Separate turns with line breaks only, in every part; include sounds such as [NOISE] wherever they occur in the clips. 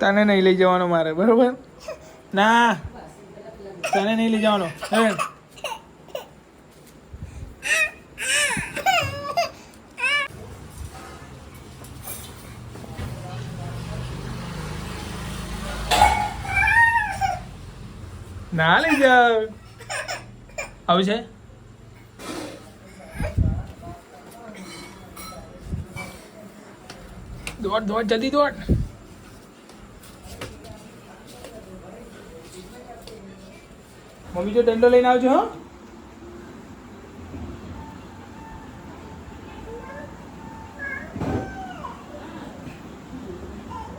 તને નહીં લઈ જવાનો મારે, બરોબર? ના. તને નહીં લઈ જવાનો. ના લઈ જાવ આવું છે? દોડ દોડ, જલ્દી દોડ. મમ્મી જો દંડો લઈને આવજો હો.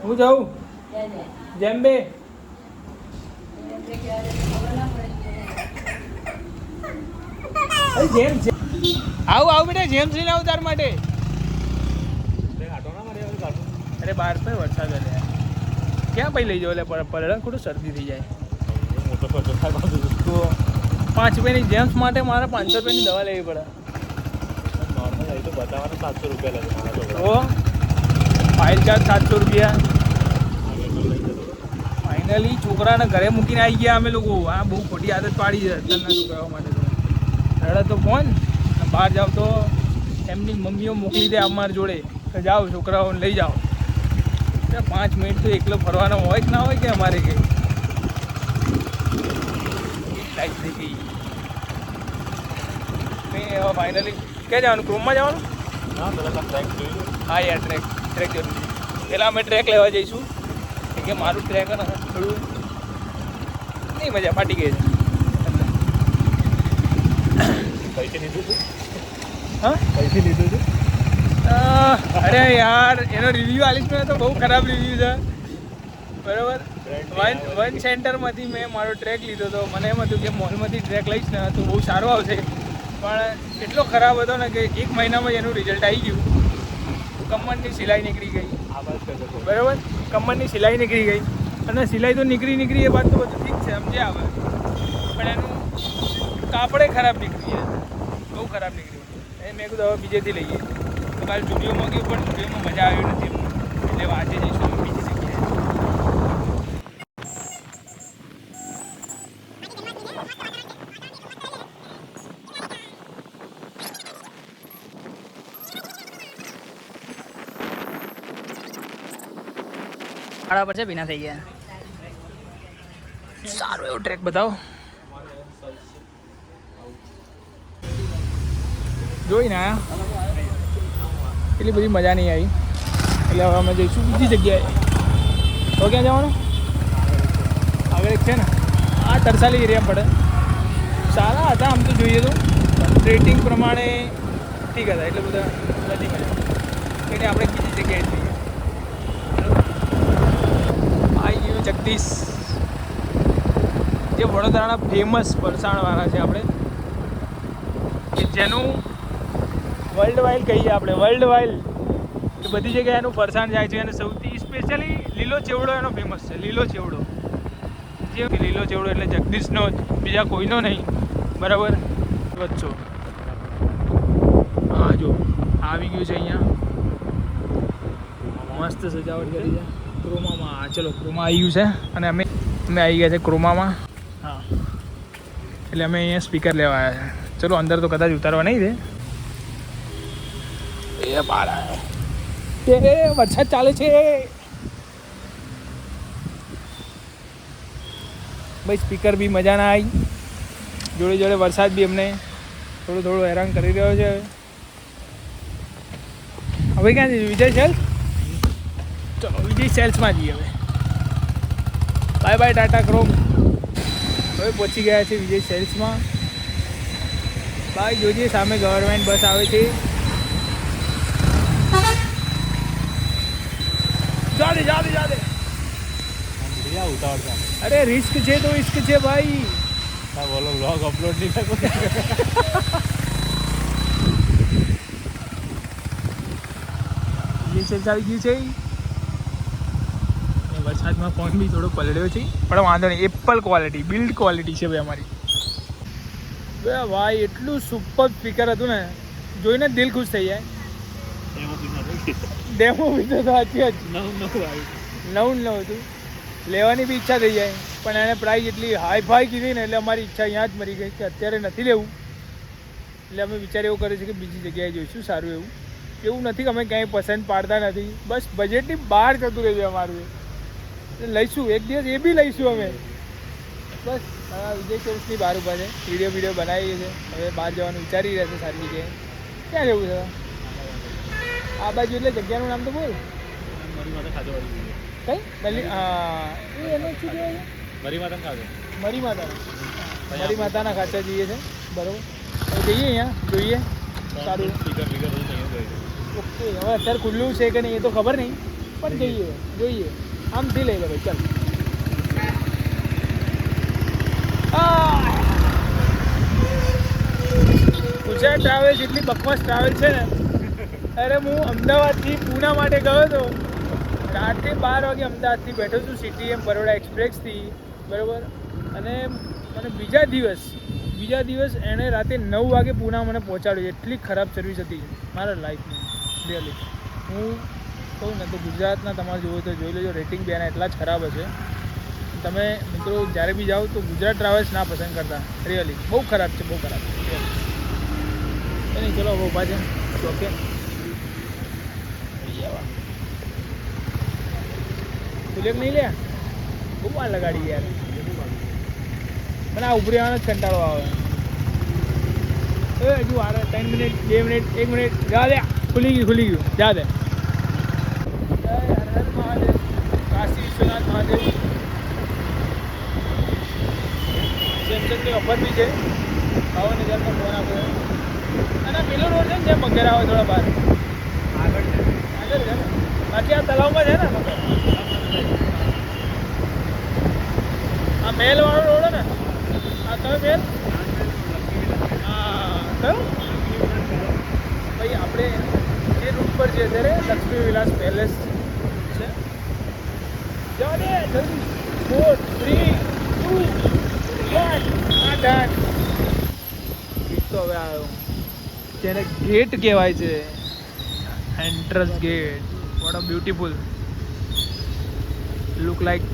હું જાઉં? જેમ બે. જેમ આવું આવું બેટા જેમ લઈને આવું તાર માટે. અરે બહાર પર વરસાદ એટલે ક્યાં પછી લઈ જાવ એટલે પડે ખોટું શરદી થઈ જાય. તો પાંચ રૂપિયાની જેમ્સ માટે મારે પાંચસો રૂપિયાની દવા લેવી પડે. તો ફાઇલ ચાર્જ સાતસો રૂપિયા. ફાઇનલી છોકરાને ઘરે મૂકીને આવી ગયા અમે લોકો. આ બહુ ખોટી આદત પાડી છે અત્યારના છોકરાઓ માટે તો. રડે તો ફોન. બહાર જાવ તો એમની મમ્મીઓ મોકલી દે અમારી જોડે. કે જાઓ છોકરાઓને લઈ જાઓ. પાંચ મિનિટ તો એકલો ફરવાનો હોય કે ના હોય કે અમારે કે? લાઈટ થઈ ગઈ. મેં હવે ફાઇનલી ક્યાં જવાનું? ક્રોમમાં જવાનું? હા યાર ટ્રેક ટ્રેક જરૂર પહેલાં અમે ટ્રેક લેવા જઈશું. કે મારું ટ્રેક ને થોડું નહીં મજા ફાટી ગઈ છે. હા? આહ, અરે યાર એનો રિવ્યૂ આલીશ મેં તો બહુ ખરાબ રિવ્યૂ છે. બરાબર? વન વન સેન્ટરમાંથી મેં મારો ટ્રેક લીધો હતો મને એમ હતું કે મોલમાંથી ટ્રેક લઈશ ને તો બહુ સારો આવશે. પણ એટલો ખરાબ હતો ને કે એક મહિનામાં જ એનું રિઝલ્ટ આવી ગયું. કમરની સિલાઈ નીકળી ગઈ. બરાબર? કમરની સિલાઈ નીકળી ગઈ. અને સિલાઈ તો નીકળી નીકળી એ વાત તો બધું ઠીક છે સમજ્યા આવે પણ એનું કાપડે ખરાબ નીકળી બહુ ખરાબ નીકળ્યું એ મેં કીધું હવે બીજેથી લઈએ. તો કાલે સ્ટુડિયોમાં ગયું પણ સ્ટુડિયોમાં મજા આવી નથી એટલે હવે આજે જઈશું અમે બીજી જગ્યાએ
પર છે, ભીના થઈ ગયા.
સારો એવો ટ્રેક બતાવો. જોઈને આયા. એટલી બધી મજા નહીં આવી. એટલે હવે અમે જઈશું બીજી જગ્યાએ. તો ક્યાં જવાનું? આગળ એક છે ને. આ તરસાલી એરિયા પડે. સારા હતા આમ તો જોઈએ તો. રેટિંગ પ્રમાણે ઠીક હતા, એટલે બધા નથી મજા એટલે આપણે બીજી જગ્યાએ જગદીશ જે વડોદરાના ફેમસ ફરસાણવાળા છે આપણે. કે જેનું વર્લ્ડ વાઇડ કહીએ આપણે વર્લ્ડ વાઇડ એ બધી જગ્યાએ એનું ફરસાણ જાય છે અને સૌથી સ્પેશિયલી લીલો ચેવડો એનો ફેમસ છે, લીલો ચેવડો. જે લીલો ચેવડો એટલે જગદીશનો જ, બીજા કોઈનો નહીં. બરાબર? વચ્ચો. હા, જો. આવી ગયું છે અહીંયા. મસ્ત સજાવટ કરી છે. ક્રોમામાં. ચલો ક્રોમા આવી ગયું છે. અને અમે અમે આવી ગયા છે ક્રોમામાં. હા. એટલે અમે અહીંયા સ્પીકર લેવા આવ્યા છે. ચલો અંદર તો કદાચ ઉતારવા નહીં દે. એ બહાર એ વરસાદ ચાલે છે. ભાઈ સ્પીકર બી મજા ના આવી. જોડે જોડે વરસાદ બી અમને થોડું થોડું હેરાન કરી રહ્યો છે. હવે ક્યાં છે વિજય સેલ્સ ચલો વિજય સેલ્સમાં જઈએ હવે બાય બાય ટાટા ક્રોમ હવે પહોંચી ગયા છે વિજય સેલ્સમાં બાય જોજે સામે ગવર્મેન્ટ બસ આવે છે જાદે જાદે જાદે અરે રિસ્ક છે તો રિસ્ક છે ભાઈ
બોલો બ્લોગ અપલોડ નહીં કરવો
વિજય સેલ્સ આવી ગયું છે અને વરસાદમાં ફોન બી થોડો પલળ્યો છે. પણ વાંધો નહીં એપલ ક્વોલિટી બિલ્ડ ક્વોલિટી છે ભાઈ અમારી. બે ભાઈ એટલું સુપર સ્પીકર હતું ને. જોઈને દિલ ખુશ થઈ જાય. ડેમો બી તો સાચી જ
નવું નવું આવ્યું.
નવું નવું હતું. લેવાની બી ઈચ્છા થઈ જાય. પણ એણે પ્રાઇસ એટલી હાઈ ફાઈ કીધી ને એટલે અમારી ઈચ્છા અહીંયા જ મરી ગઈ કે અત્યારે નથી લેવું. એટલે અમે વિચાર એવો કર્યો છે કે બીજી જગ્યાએ જોઈશું સારું એવું. એવું નથી કે અમે ક્યાંય પસંદ પાડતા નથી. બસ બજેટની બહાર જતું રહેશે અમારું. લઈશું. એક દિવસ એ બી લઈશું અમે. બસ વિજય ચોવીસની બહાર ઊભા છે. વીડિયો વીડિયો બનાવીએ છીએ. હવે બહાર જવાનું વિચારી રહ્યા છે સારી જગ્યાએ. ક્યાં જવું છે? આ બાજુ એટલે જગ્યાનું નામ તો બોલ. કઈ? દલી એ એનું શું કહેવાય છે?
મરી માતા ખાધો
મરી માતા મરી માતાના ખાચા જઈએ છે. બરોબર. હવે જઈએ અહીંયા. જોઈએ. સારું. ઓકે હવે અત્યારે ખુલ્લું છે કે નહીં એ તો ખબર નહીં. પણ જઈએ. જોઈએ. આમથી લઈ લે ભાઈ, ચાલ. ગુજરાત ટ્રાવેલ જેટલી બકવાસ ટ્રાવેલ છે ને, અરે હું અમદાવાદથી પૂના માટે ગયો હતો. રાત્રે બાર વાગે અમદાવાદથી બેઠો છું સિટી એમ બરોડા એક્સપ્રેસથી, બરાબર? અને મને બીજા દિવસ બીજા દિવસ એણે રાતે નવ વાગે પૂના મને પહોંચાડ્યું. એટલી ખરાબ સર્વિસ હતી મારા લાઈફની રિયલી હું કહું ને તો ગુજરાતના તમારે જોવો તો જોઈ લેજો. રેટિંગ બી એના એટલા જ ખરાબ હશે. તમે મિત્રો જ્યારે બી જાઓ તો ગુજરાત ટ્રાવેલ્સ ના પસંદ કરતા. રિયલી બહુ ખરાબ છે, બહુ ખરાબ. છે નહીં, ચલો હવે ઊભા છે. ઓકે તુલેક નહીં લે? બહુ વાર લગાડી યાર. મને આ ઉભરી આવવાનો જ કંટાળો આવે. એ હજુ વાર, ત્રણ મિનિટ બે મિનિટ એક મિનિટ જા દે ખુલી ગયું ખુલી ગયું. જા દે જય હર હર મહાદેવ કાશી વિશ્વનાથ મહાદેવ. સેમસંગની ઓફર બી છે બાવન હજારનો ફોન આપો અને પેલો રોડ છે ને જેમ વગેરે આવે થોડા બહાર
આગળ છે.
આગળ છે ને? બાકી આ તલાવમાં છે ને આ મેલ વાળો રોડ ને? આ કયો મેલ હા કયો? ભાઈ આપણે જે રૂટ પર છે અત્યારે લક્ષ્મી વિલાસ પેલેસ છે. ફોર તો હવે આવ્યો જેને ગેટ કહેવાય છે. Entrance gate what a beautiful look like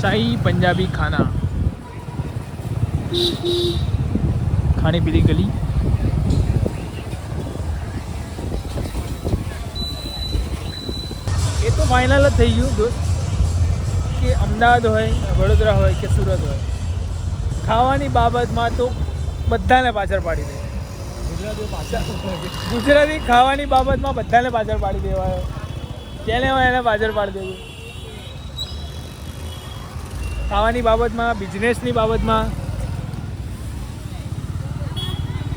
શાહી પંજાબી ખાના. ખાણી પીલી ગલી એ તો ફાઇનલ જ થઈ ગયું. દોસ્ત કે અમદાવાદ હોય, વડોદરા હોય કે સુરત હોય. ખાવાની બાબતમાં તો બધાને પાછળ પાડી દે. ગુજરાતી ખાવાની બાબતમાં બધાને પાછળ પાડી દેવાય. જેને હોય એને પાછળ પાડી દેવું. ખાવાની બાબતમાં બિઝનેસની બાબતમાં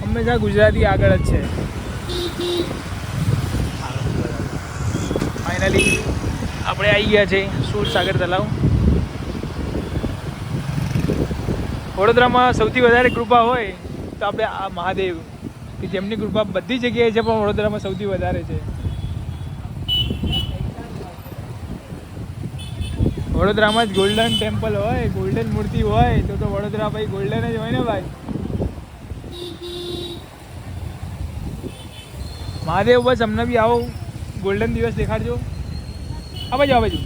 હંમેશા ગુજરાતી આગળ જ છે. ફાઇનલી આપણે આવી ગયા છે સુરસાગર તલાવ વડોદરામાં સૌથી વધારે કૃપા હોય તો આપણે આ મહાદેવ, કે જેમની કૃપા બધી જગ્યાએ છે, પણ વડોદરામાં સૌથી વધારે છે. વડોદરામાં જ ગોલ્ડન ટેમ્પલ હોય ગોલ્ડન મૂર્તિ હોય, તો તો વડોદરા ભાઈ ગોલ્ડન જ હોય ને ભાઈ. મહાદેવ બસ અમને બી આવો. ગોલ્ડન દિવસ દેખાડજો. આ બાજુ આ બાજુ.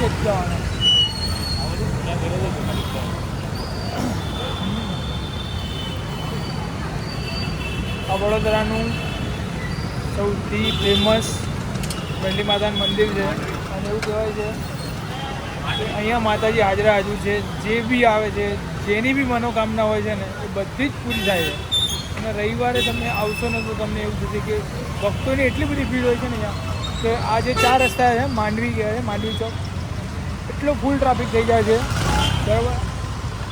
ખેંચી જવાનું
આ
વડોદરાનું સૌથી ફેમસ વહેલી માતાનું મંદિર છે. અને એવું કહેવાય છે કે અહીંયા માતાજી હાજરા હાજર છે. જે બી આવે છે, જેની બી મનોકામના હોય છે ને, એ બધી જ પૂરી થાય છે. અને રવિવારે તમે આવશો ને તો તમને એવું થશે કે ભક્તોની એટલી બધી ભીડ હોય છે ને અહીંયા, કે આ જે ચાર રસ્તા છે, માંડવી કહેવાય માંડવી ચોક. એટલો ફૂલ ટ્રાફિક થઈ જાય છે. બરાબર?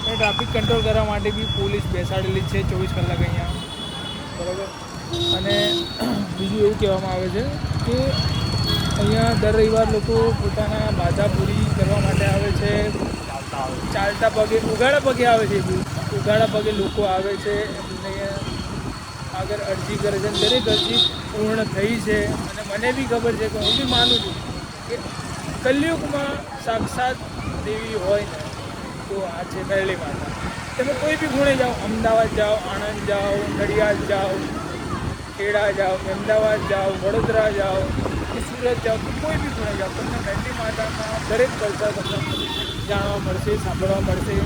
અને ટ્રાફિક કંટ્રોલ કરવા માટે બી પોલીસ બેસાડેલી છે ચોવીસ કલાક અહીંયા. બરાબર? અને [CLEARS THROAT] બીજું એવું કહેવામાં આવે છે કે અહીંયા દર રવિવાર લોકો પોતાના બાધા પૂરી કરવા માટે આવે છે.
ચાલતા
પગે ઉગાડા પગે આવે છે ઉઘાડા પગે લોકો આવે છે. એમને આગળ અરજી કરે છે. દરેક અરજી પૂર્ણ થઈ છે. અને મને બી ખબર છે કે હું બી માનું છું કે કલયુગમાં સાક્ષાત દેવી હોય ને, તો આ છે મેરળી માતા તમે કોઈ બી ખૂણે જાઓ, અમદાવાદ જાઓ, આણંદ જાઓ, નડિયાદ જાઓ, ખેડા જાઓ, અમદાવાદ જાઓ, વડોદરા જાઓ, કે સુરત જાઓ, કે કોઈ બી ખૂણે જાઓ, તમને મેરળી માતાના દરેક કલ્ચર તમને જાણવા મળશે, સાંભળવા મળશે.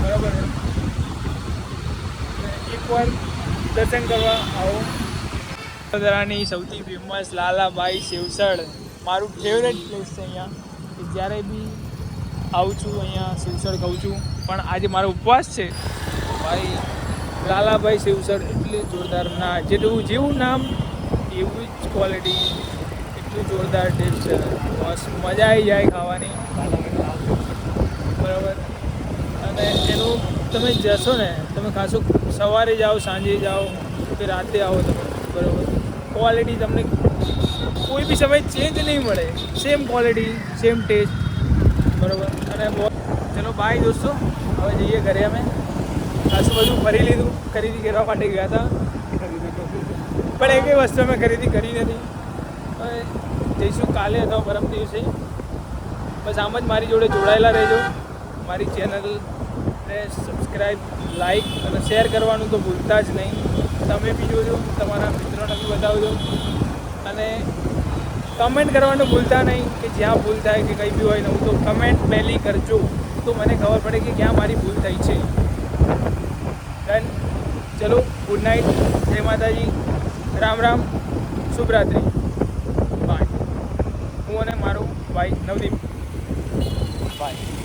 બરાબર એકવાર દર્શન કરવા આવો. વડોદરાની સૌથી ફેમસ લાલાબાઈ શિવસળ. મારું ફેવરેટ પ્લેસ છે અહીંયા, કે જ્યારે બી આવું છું, અહીંયા શિવસળ ખાઉં છું. પણ આજે મારો ઉપવાસ છે. ભાઈ લાલાભાઈ શિવસળ એટલી જોરદાર ના, જેટલું, જેવું નામ, એવું જ ક્વોલિટી એટલું જોરદાર ટેસ્ટ છે. બસ મજા આવી જાય ખાવાની. બરાબર? અને એનું તમે જશો ને, તમે ખાસો સવારે જાઓ, સાંજે જાઓ, કે રાતે આવો તમે. બરાબર? ક્વોલિટી તમને કોઈ બી સમય ચેન્જ નહીં મળે. સેમ ક્વોલિટી સેમ ટેસ્ટ બરાબર? અને ચલો બાય દોસ્તો. હવે જઈએ ઘરે અમે. ખાસું બધું ફરી લીધું. ખરીદી કરવા માટે ગયા હતા. પણ એક વસ્તુ અમે ખરીદી કરી નથી. હવે જઈશું કાલે અથવા પરમ દિવસે. બસ આમ જ મારી જોડે જોડાયેલા રહેજો. મારી ચેનલને સબસ્ક્રાઈબ લાઈક અને શેર કરવાનું તો ભૂલતા જ નહીં. તમે બી જોજો, તમારા મિત્રોને બી બતાવજો. અને કમેન્ટ કરવાનું ભૂલતા નહીં કે જ્યાં ભૂલ થાય કે કંઈ બી હોય ને હું તો કમેન્ટ પહેલી કરજો. તો મને ખબર પડે કે ક્યાં મારી ભૂલ થઈ છે. ડન ચલો ગુડ નાઇટ જય માતાજી. રામ રામ. શુભરાત્રિ. બાય હું અને મારો ભાઈ નવદીપ. બાય